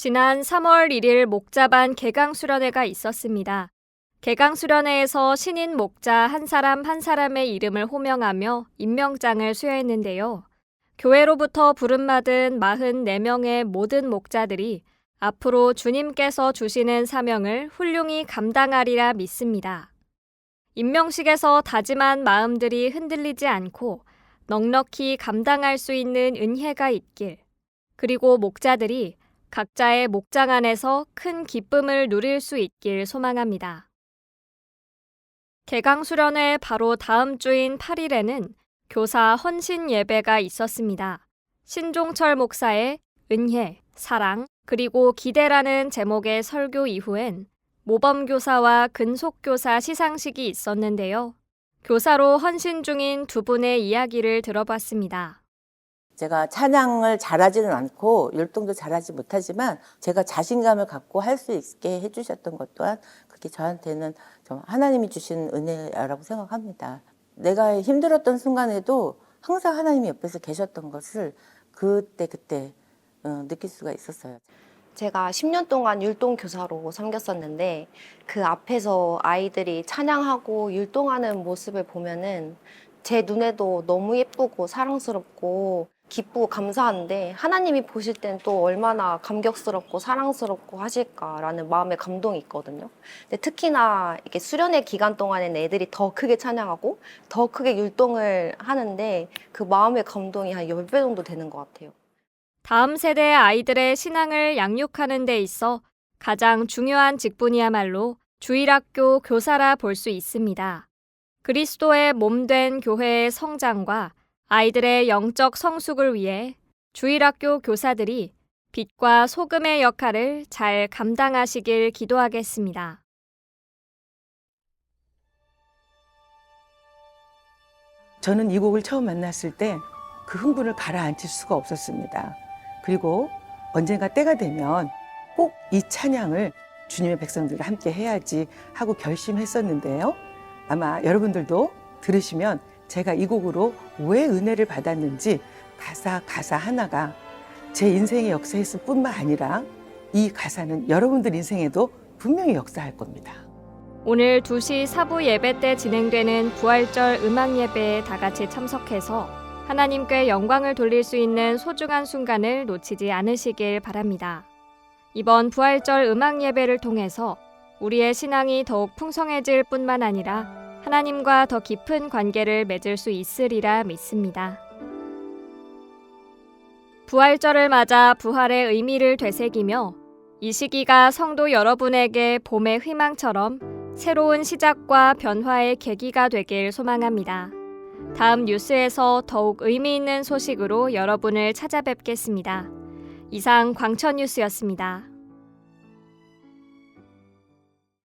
지난 3월 1일 목자반 개강수련회가 있었습니다. 개강수련회에서 신인 목자 한 사람 한 사람의 이름을 호명하며 임명장을 수여했는데요. 교회로부터 부름받은 44명의 모든 목자들이 앞으로 주님께서 주시는 사명을 훌륭히 감당하리라 믿습니다. 임명식에서 다짐한 마음들이 흔들리지 않고 넉넉히 감당할 수 있는 은혜가 있길, 그리고 목자들이 각자의 목장 안에서 큰 기쁨을 누릴 수 있길 소망합니다. 개강 수련회 바로 다음 주인 8일에는 교사 헌신 예배가 있었습니다. 신종철 목사의 은혜, 사랑, 그리고 기대라는 제목의 설교 이후엔 모범교사와 근속교사 시상식이 있었는데요. 교사로 헌신 중인 두 분의 이야기를 들어봤습니다. 제가 찬양을 잘하지는 않고 율동도 잘하지 못하지만 제가 자신감을 갖고 할 수 있게 해주셨던 것 또한 그게 저한테는 좀 하나님이 주신 은혜라고 생각합니다. 내가 힘들었던 순간에도 항상 하나님이 옆에서 계셨던 것을 그때 그때 어, 느낄 수가 있었어요. 제가 10년 동안 율동 교사로 섬겼었는데 그 앞에서 아이들이 찬양하고 율동하는 모습을 보면은 제 눈에도 너무 예쁘고 사랑스럽고 기쁘고 감사한데 하나님이 보실 땐 또 얼마나 감격스럽고 사랑스럽고 하실까라는 마음의 감동이 있거든요. 근데 특히나 이렇게 수련회 기간 동안에는 애들이 더 크게 찬양하고 더 크게 율동을 하는데 그 마음의 감동이 한 10배 정도 되는 것 같아요. 다음 세대 아이들의 신앙을 양육하는 데 있어 가장 중요한 직분이야말로 주일학교 교사라 볼 수 있습니다. 그리스도의 몸 된 교회의 성장과 아이들의 영적 성숙을 위해 주일학교 교사들이 빛과 소금의 역할을 잘 감당하시길 기도하겠습니다. 저는 이 곡을 처음 만났을 때 그 흥분을 가라앉힐 수가 없었습니다. 그리고 언젠가 때가 되면 꼭 이 찬양을 주님의 백성들과 함께 해야지 하고 결심했었는데요. 아마 여러분들도 들으시면 제가 이 곡으로 왜 은혜를 받았는지 가사 가사 하나가 제 인생의 역사했을 뿐만 아니라 이 가사는 여러분들 인생에도 분명히 역사할 겁니다. 오늘 2시 사부 예배 때 진행되는 부활절 음악 예배에 다 같이 참석해서 하나님께 영광을 돌릴 수 있는 소중한 순간을 놓치지 않으시길 바랍니다. 이번 부활절 음악 예배를 통해서 우리의 신앙이 더욱 풍성해질 뿐만 아니라 하나님과 더 깊은 관계를 맺을 수 있으리라 믿습니다. 부활절을 맞아 부활의 의미를 되새기며 이 시기가 성도 여러분에게 봄의 희망처럼 새로운 시작과 변화의 계기가 되길 소망합니다. 다음 뉴스에서 더욱 의미 있는 소식으로 여러분을 찾아뵙겠습니다. 이상 광천 뉴스였습니다.